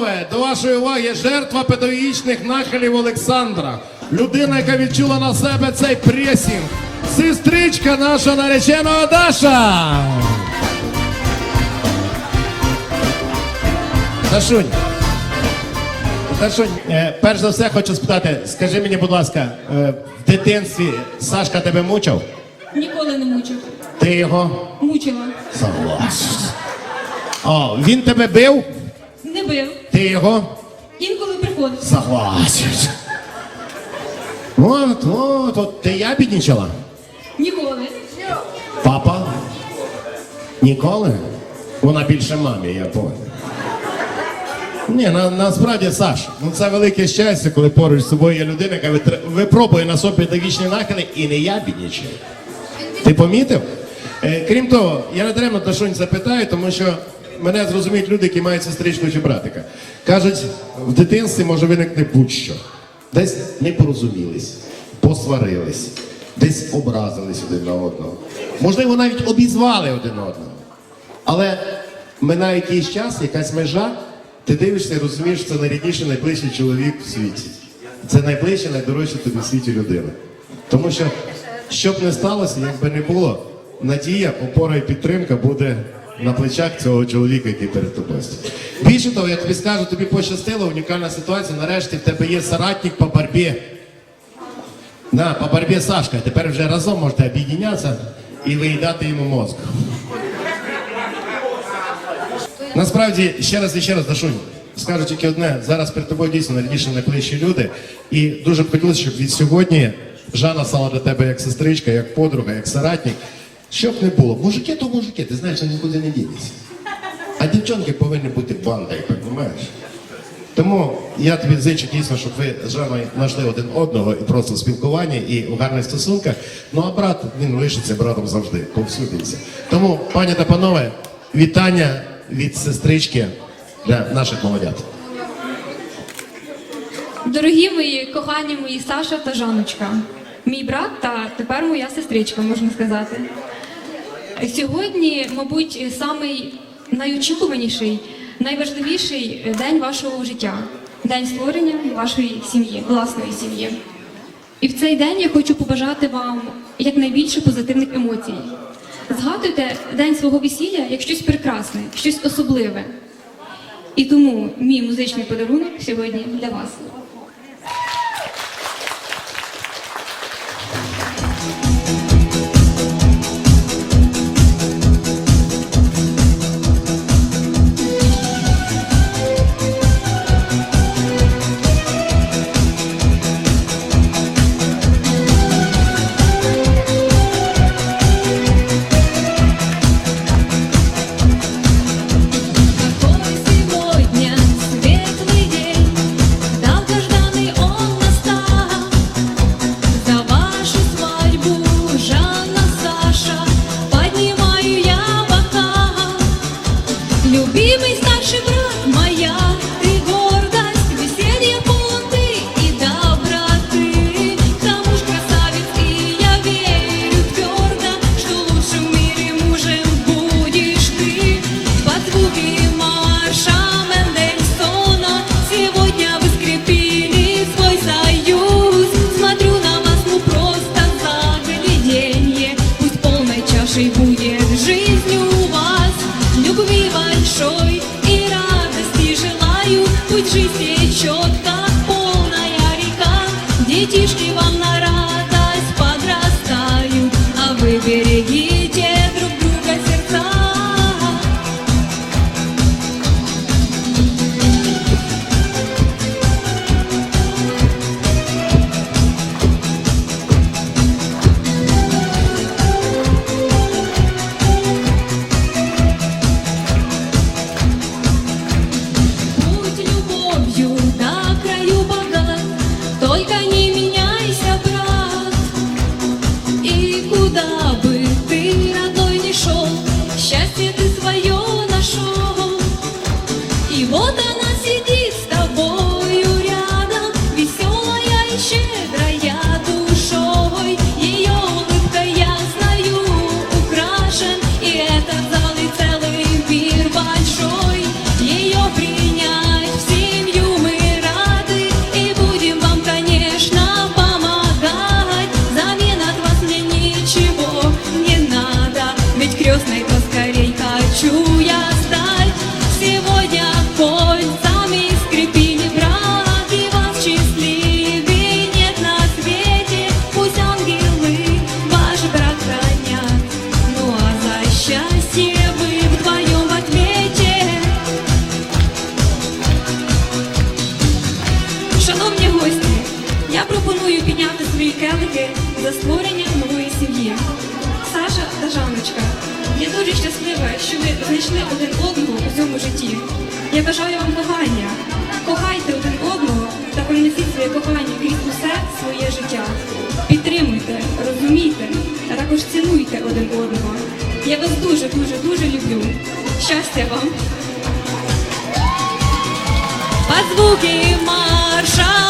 панове, до вашої уваги жертва педагогічних нахилів Олександра. Людина, яка відчула на себе цей пресінг. Сестричка наша нареченого Даша. Дашунь. Дашунь, е, перш за все хочу спитати, скажи мені, будь ласка, е, в дитинстві Сашка тебе мучив? Ніколи не мучив. Ти його Мучила. согласен. О, він тебе бив? Не бив. Ти його Інколи приходив. согласен. От, от, от, ти я біднічала? Ніколи. Папа? Ніколи? Вона більше мамі, я понял. Ні, на, насправді, Саш, ну це велике щастя, коли поруч з собою є людина, яка випробує на собі педагогічні нахили і не я біднічаю. Ти помітив? Е, крім того, я не даремно Дашунь запитаю, тому що мене зрозуміють люди, які мають сестричку чи братика. Кажуть, в дитинстві може виникнути будь-що. Десь не порозумілись, посварились, десь образились один на одного. Можливо, навіть обізвали один одного. Але минає якийсь час, якась межа, ти дивишся і розумієш, що це найрідніший, найближчий чоловік в світі. Це найближча, найдорожча тобі в світі людина. Тому що, що б не сталося, як би не було, надія, опора і підтримка буде на плечах цього чоловіка, який перед тобою. Більше того, я тобі скажу, тобі пощастило, унікальна ситуація. Нарешті в тебе є соратник по боротьбі. Да, по боротьбі Сашка. Тепер вже разом можете об'єднятися і виїдати йому мозк. Насправді, ще раз і ще раз, Дашунь, скажу тільки одне, зараз перед тобою дійсно найрідніші найближчі люди. І дуже б хотілося, щоб від сьогодні Жанна стала для тебе як сестричка, як подруга, як соратник. Щоб не було. Мужики то мужики, ти знаєш, нікуди не дінеться. А дівчонки повинні бути бандою, розумієш? Тому я тобі зичу дійсно, щоб ви з Жаною знайшли один одного і просто в спілкуванні і у гарних стосунках. Ну а брат він лишиться братом завжди, повсюдиться. Тому, пані та панове, вітання від сестрички для наших молодят. Дорогі мої, кохані мої Саша та Жаночка. Мій брат та тепер моя сестричка, можна сказати. Сьогодні, мабуть, самий найочікуваніший, найважливіший день вашого життя день створення вашої сім'ї, власної сім'ї. І в цей день я хочу побажати вам якнайбільше позитивних емоцій. Згадуйте день свого весілля як щось прекрасне, щось особливе. І тому мій музичний подарунок сьогодні для вас. Шановні гості, я пропоную підняти свої келики за створення нової сім'ї. Саша та Жанночка, я дуже щаслива, що ви знайшли один одного у цьому житті. Я бажаю вам кохання. Кохайте один одного та принесіть своє кохання крізь усе своє життя. Підтримуйте, розумійте, а також цінуйте один одного. Я вас дуже, дуже, дуже люблю. Щастя вам! Под звуки марша Мендельсона